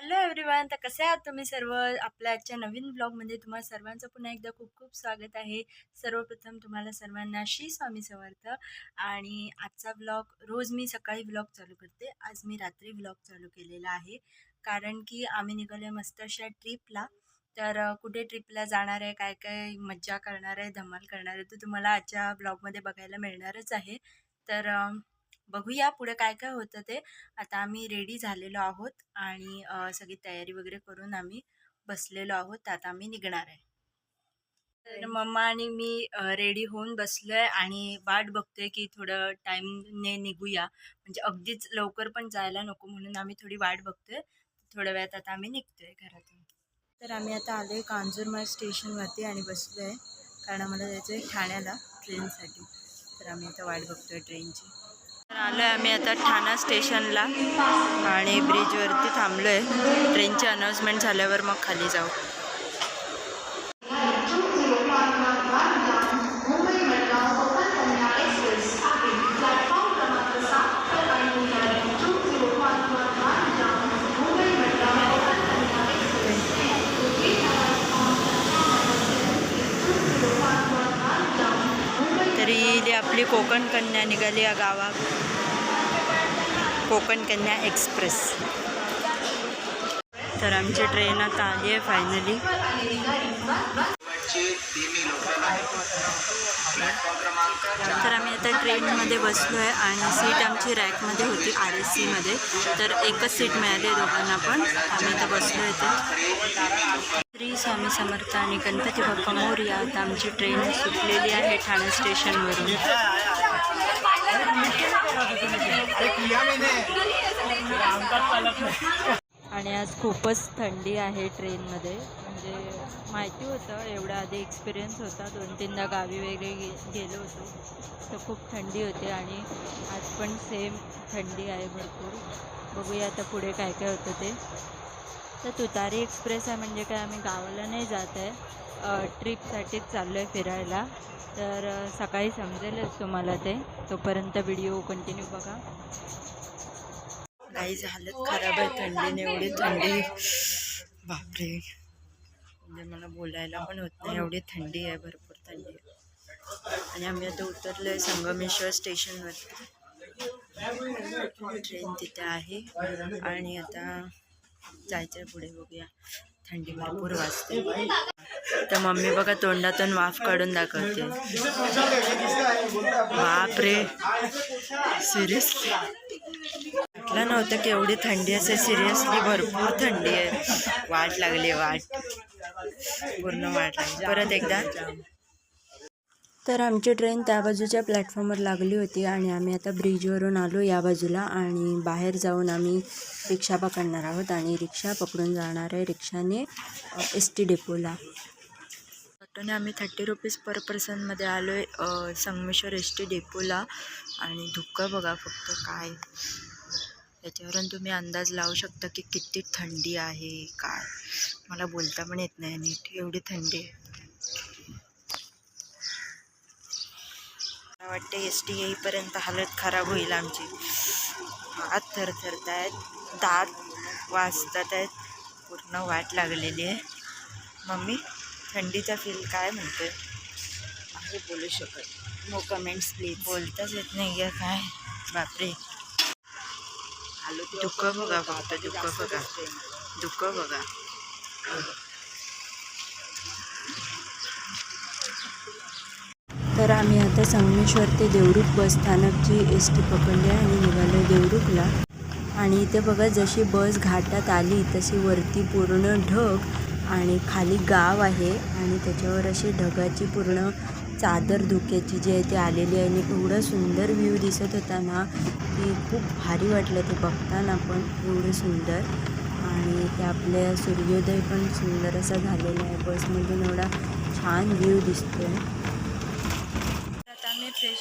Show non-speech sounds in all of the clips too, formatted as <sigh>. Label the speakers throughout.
Speaker 1: Hello everyone तर कसे आहात तुम्ही सर्व? आपल्या आजच्या नवीन ब्लॉगमध्ये तुम्हाला सर्वांचं पुन्हा एकदा खूप खूप स्वागत आहे. सर्वप्रथम तुम्हाला सर्वांना श्री स्वामी समर्थ आणि आजचा ब्लॉग रोज मी सकाळी ब्लॉग चालू करते. आज मी रात्री ब्लॉग चालू केलेला आहे. कारण की आम्ही निघालो आहे मस्त अशा ट्रिपला. तर कुठे ट्रिपला जाणार आहे काय काय मज्जा करणार आहे धमाल करणार आहे तर तुम्हाला आजच्या ब्लॉगमध्ये बघायला मिळणारच आहे. तर बघूया पुढे काय काय होतं ते. आता आम्ही रेडी झालेलो आहोत आणि सगळी तयारी वगैरे करून आम्ही बसलेलो आहोत. आता आम्ही निघणार आहे. तर मम्मा आणि मी रेडी होऊन बसलोय आणि वाट बघतोय की थोडं टाईमने निघूया. म्हणजे अगदीच लवकर पण जायला नको म्हणून आम्ही थोडी वाट बघतोय. थोड्या वेळात आता आम्ही निघतोय घरातून. तर आम्ही आता आलो आहे कांजूरमार्ग स्टेशनवरती आणि बसलो आहे कारण आम्हाला जायचं आहे ठाण्याला ट्रेनसाठी तर आम्ही आता वाट बघतोय ट्रेनची आलो आहे आम्ही आता ठाणा स्टेशनला आणि ब्रिजवरती थांबलो आहे ट्रेनची अनाऊन्समेंट झाल्यावर मग खाली जाऊ तरी इथे आपली कोकण कन्या निघाली या गावात. कोकण कन्या एक्सप्रेस. तर आमची ट्रेन आता आली आहे फायनली तर आम्ही आता ट्रेनमध्ये बसलो आहे आणि सीट आमची रॅकमध्ये होती आर एस सीमध्ये तर एकच सीट मिळाली आहे दोघांना पण. आम्ही आता बसलो आहे ते श्री स्वामी समर्थ आणि गणपती बाप्पा मोरया आता आमची ट्रेन सुटलेली आहे ठाणे स्टेशनवरून आणि आज खूपच थंडी आहे ट्रेनमध्ये म्हणजे माहिती होतं एवढा आधी एक्सपिरियन्स होता. दोन तीनदा गावी वगैरे गे गेलो होतो. तर खूप थंडी होते आणि आज पण सेम थंडी आहे भरपूर. बघूया आता पुढे काय काय होतं ते. तर तुतारी एक्सप्रेस आहे म्हणजे काय आम्ही गावाला नाही जात आहे. ट्रिपसाठीच चाललो आहे फिरायला. तर सकाळी समजेलच तुम्हाला ते. तोपर्यंत व्हिडिओ कंटिन्यू बघा. नाही हालत खराब आहे थंडीने एवढी थंडी. बापरे. म्हणजे मला बोलायला पण होत नाही एवढी थंडी आहे भरपूर थंडी. आणि आम्ही आता उतरलो आहे संगमेश्वर स्टेशनवर ट्रेन तिथे आहे. आणि आता जायचं आहे पुढे बघूया. थंडी भरपूर वाजते. तर मम्मी बघा तोंडातून वाफ काढून दाखवते. बाप रे सिरियसली वाटलं नव्हतं की एवढी थंडी असेल. सिरियसली भरपूर थंडी आहे. वाट लागली वाट. पूर्ण वाट लागली. परत एकदा. तर आमची ट्रेन त्या बाजूच्या प्लॅटफॉर्मवर लागली होती आणि आम्ही आता ब्रिजवरून आलो या बाजूला आणि बाहेर जाऊन आम्ही रिक्षा पकडणार आहोत आणि रिक्षा पकडून जाणार आहे रिक्षाने एस टी डेपोला. ऑटोने आम्ही थर्टी रुपीज पर पर्सनमध्ये आलो आहे संगमेश्वर एस टी डेपोला. आणि धुकं बघा फक्त काय. याच्यावरून तुम्ही अंदाज लावू शकता की किती थंडी आहे काय. मला बोलता पण येत नाही नीट एवढी थंडी आहे. वाटते एस टी येईपर्यंत हालत खराब होईल आमची. हात थरथरत आहेत दात वाजतात आहेत पूर्ण वाट लागलेली आहे. मम्मी थंडीचा फील काय म्हणतोय? आहे बोलू शकत. नो कमेंट्स प्लीज बोलताच येत नाही आहे काय? बापरे. दुःख बघा फक्त दुःख बघा. दुःख बघा. तर आम्ही आता संगमेश्वर ते देवरुख बस स्थानकची एस टी पकडली आहे आणि निघालो देवरुखला. आणि इथे बघा जशी बस घाटात आली तशी वरती पूर्ण ढग आणि खाली गाव आहे आणि त्याच्यावर अशी ढगाची पूर्ण चादर धुक्याची जी आहे ती आलेली आहे. आणि एवढं सुंदर व्ह्यू दिसत होता ना की खूप भारी वाटलं ते बघताना पण एवढं सुंदर. आणि ते आपल्या सूर्योदय पण सुंदर असा झालेला आहे. बसमधून एवढा छान व्ह्यू दिसतो आहे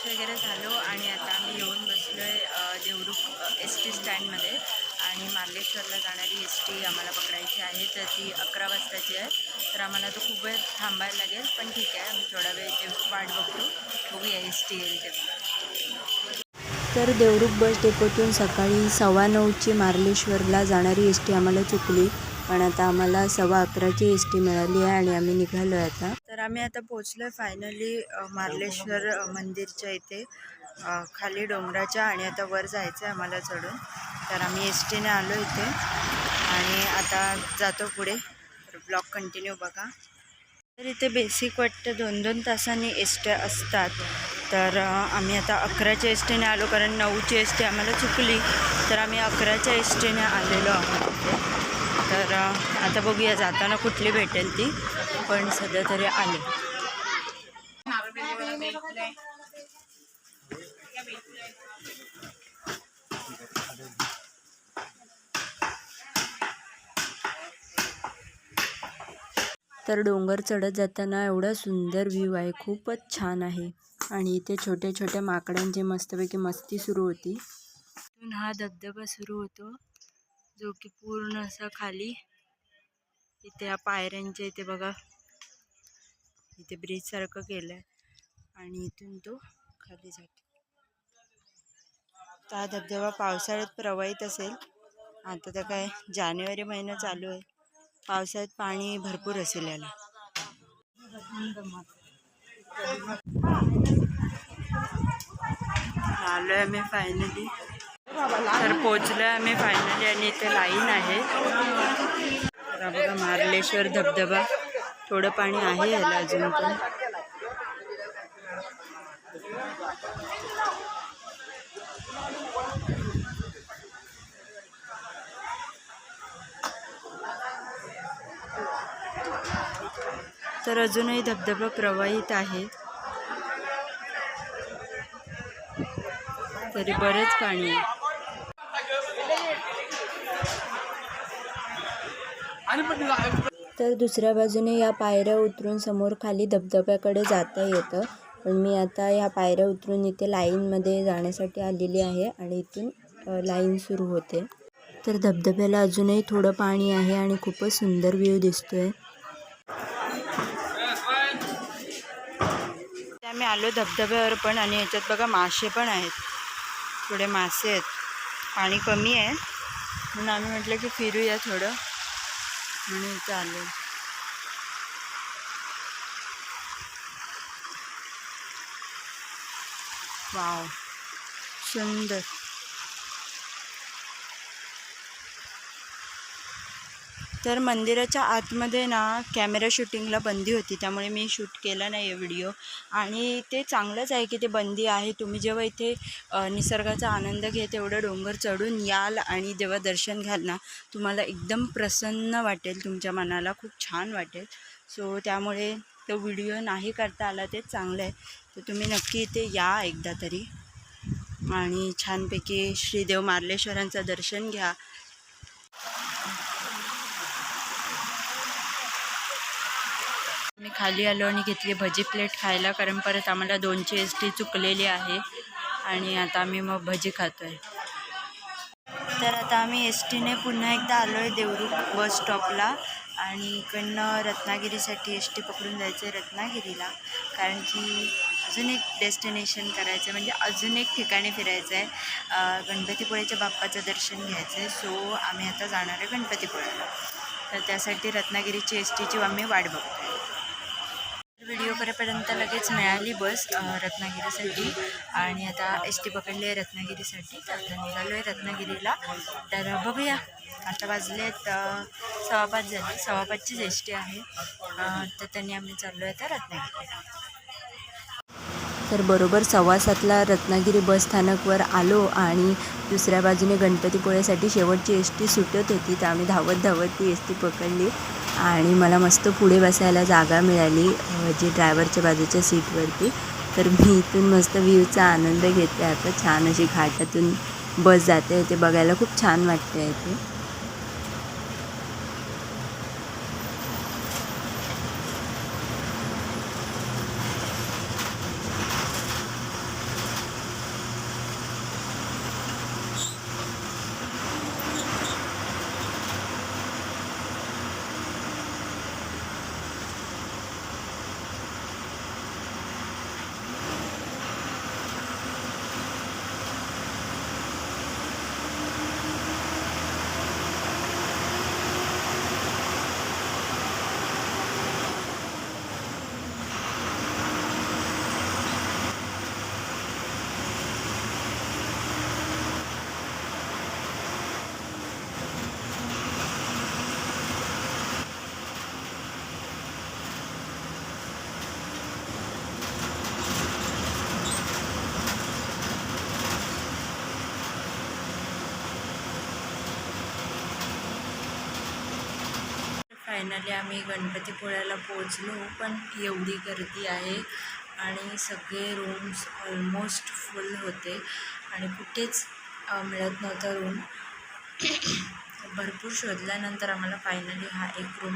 Speaker 1: वगैरे झालो आणि आता आम्ही येऊन बसलो आहे देवरुख एस टी स्टँडमध्ये. आणि मार्लेश्वरला जाणारी एस टी आम्हाला पकडायची आहे. तर ती अकरा वाजताची आहे. तर आम्हाला तो खूप वेळ थांबायला लागेल. पण ठीक आहे आम्ही थोडा वेळ ते वाट बघतो. बघूया एस टी येईल तेव्हा. तर देवरुख बस डेपोतून सकाळी सव्वा नऊची मार्लेश्वरला जाणारी एस टी आम्हाला चुकली. पण आता आम्हाला सव्वा अकराची एस टी मिळाली आहे आणि आम्ही निघालो आहे आता. आम्ही आता पोचलो आहे फायनली मार्लेश्वर मंदिरच्या इथे. खाली डोंगराच्या आणि आता वर जायचं आहे आम्हाला चढून. तर आम्ही एस टीने आलो इथे. आणि आता जातो पुढे. तर ब्लॉग कंटिन्यू बघा. तर इथे बेसिक वाटतं दोन दोन तासांनी एस असतात. तर आम्ही आता अकराच्या एस टीने आलो कारण नऊची एस टी आम्हाला चुकली. तर आम्ही अकराच्या एस टीने आलेलो आहोत इथे. तर आता बघूया जाताना कुठली भेटेल ती पण सध्या तरी आले. तर डोंगर चढत जाताना एवढा सुंदर व्ह्यू आहे खूपच छान आहे. आणि इथे छोट्या छोट्या माकडांची मस्तपैकी मस्ती सुरू होती. हा धबधबा सुरू होतो. जो की पूर्ण असा खाली इथे या पायऱ्यांच्या इथे बघा. इथे ब्रिज सारखं केलं आहे आणि इथून तो खाली जातो. तर हा धबधबा पावसाळ्यात प्रवाहित असेल आता तर काय जानेवारी महिना चालू आहे. पावसाळ्यात पाणी भरपूर असेल याला. आलो आहे मी फायनली तर पोचलो आम्ही फायनली आणि इथे लाईन आहे. तर बघा मार्लेश्वर धबधबा. थोडं पाणी आहे याला अजून पण. तर अजूनही धबधबा प्रवाहित आहे. तरी बरेच पाणी आहे. तर दुसऱ्या बाजूने या पायऱ्या उतरून समोर खाली धबधब्याकडे जाता येतं. पण मी आता या पायऱ्या उतरून इथे लाईनमध्ये जाण्यासाठी आलेली आहे आणि इथून लाईन सुरू होते. तर धबधब्याला अजूनही थोडं पाणी आहे आणि खूपच सुंदर व्ह्यू दिसतोय. आम्ही आलो धबधब्यावर पण आणि याच्यात बघा मासे पण आहेत. थोडे मासे आहेत. पाणी कमी आहे. म्हणून आम्ही म्हटलं की फिरूया थोडं. म्हणून इथं आलो वाव सुंदर तर मंदिराच्या आतमध्ये ना कॅमेरा शूटिंगला बंदी होती त्यामुळे मी शूट केला नाही आहे व्हिडिओ. आणि ते चांगलंच आहे की ते बंदी आहे. तुम्ही जेव्हा इथे निसर्गाचा आनंद घेत एवढं डोंगर चढून याल आणि जेव्हा दर्शन घ्याल ना तुम्हाला एकदम प्रसन्न वाटेल तुमच्या मनाला खूप छान वाटेल. सो त्यामुळे तो व्हिडिओ नाही करता आला ते चांगलं आहे. तर तुम्ही नक्की इथे या एकदा तरी. आणि छानपैकी श्रीदेव मार्लेश्वरांचं दर्शन घ्या. मी खाली आलो आणि घेतली भजी प्लेट खायला कारण परत आम्हाला दोनची एस टी चुकलेली आहे आणि आता आम्ही मग भजी खातो आहे तर आता आम्ही एस टीने पुन्हा एकदा आलो आहे देवरुख बस स्टॉपला आणि इकडनं रत्नागिरीसाठी एस टी पकडून जायचं आहे रत्नागिरीला कारण की अजून एक डेस्टिनेशन करायचं आहे म्हणजे अजून एक ठिकाणी फिरायचं आहे गणपतीपुळेच्या बाप्पाचं दर्शन घ्यायचं आहे सो आम्ही आता जाणार आहे गणपतीपुळ्याला तर त्यासाठी रत्नागिरीची एस टीची आम्ही वाट बघतो आहे व्हिडिओ करेपर्यंत लगेच मिळाली बस रत्नागिरीसाठी. आणि आता एस टी पकडली आहे रत्नागिरीसाठी. तर आता निघालो आहे रत्नागिरीला. तर बघूया. आता वाजले आहेत अ, सव्वा पाच झाले. सव्वा पाचचीच एस टी आहे. तर त्यांनी आम्ही चाललो आहे तर रत्नागिरीला. तर बरोबर सव्वा सातला रत्नागिरी बस स्थानकवर आलो आणि दुसऱ्या बाजूने गणपतीपुळ्यासाठी शेवटची एस टी सुटत होती. तर आम्ही धावत धावत ती एस टी पकडली आणि मला मस्त पुढे बसायला जागा मिळाली जी ड्रायव्हरच्या बाजूच्या सीटवरती. तर मी इथून मस्त व्ह्यूचा आनंद घेते. आता छान अशी घाटातून बस जाते. ते बघायला खूप छान वाटते इथे. फायनली आम्ही गणपतीपुळ्याला पोचलो पण एवढी गर्दी आहे आणि सगळे रूम्स ऑलमोस्ट फुल होते आणि कुठेच मिळत नव्हतं रूम <coughs> भरपूर शोधल्यानंतर आम्हाला फायनली हा एक रूम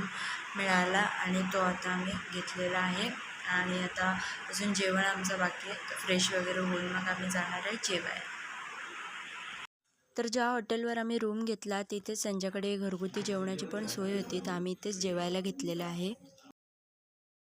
Speaker 1: मिळाला आणि तो आता आम्ही घेतलेला आहे. आणि आता अजून जेवण आमचं बाकी आहे फ्रेश वगैरे होऊन मग आम्ही जाणार आहे जेवायला. तर ज्या हॉटेलवर आम्ही रूम घेतला तिथेच त्यांच्याकडे घरगुती जेवणाची पण सोय होती. तर आम्ही इथेच जेवायला घेतलेलं आहे.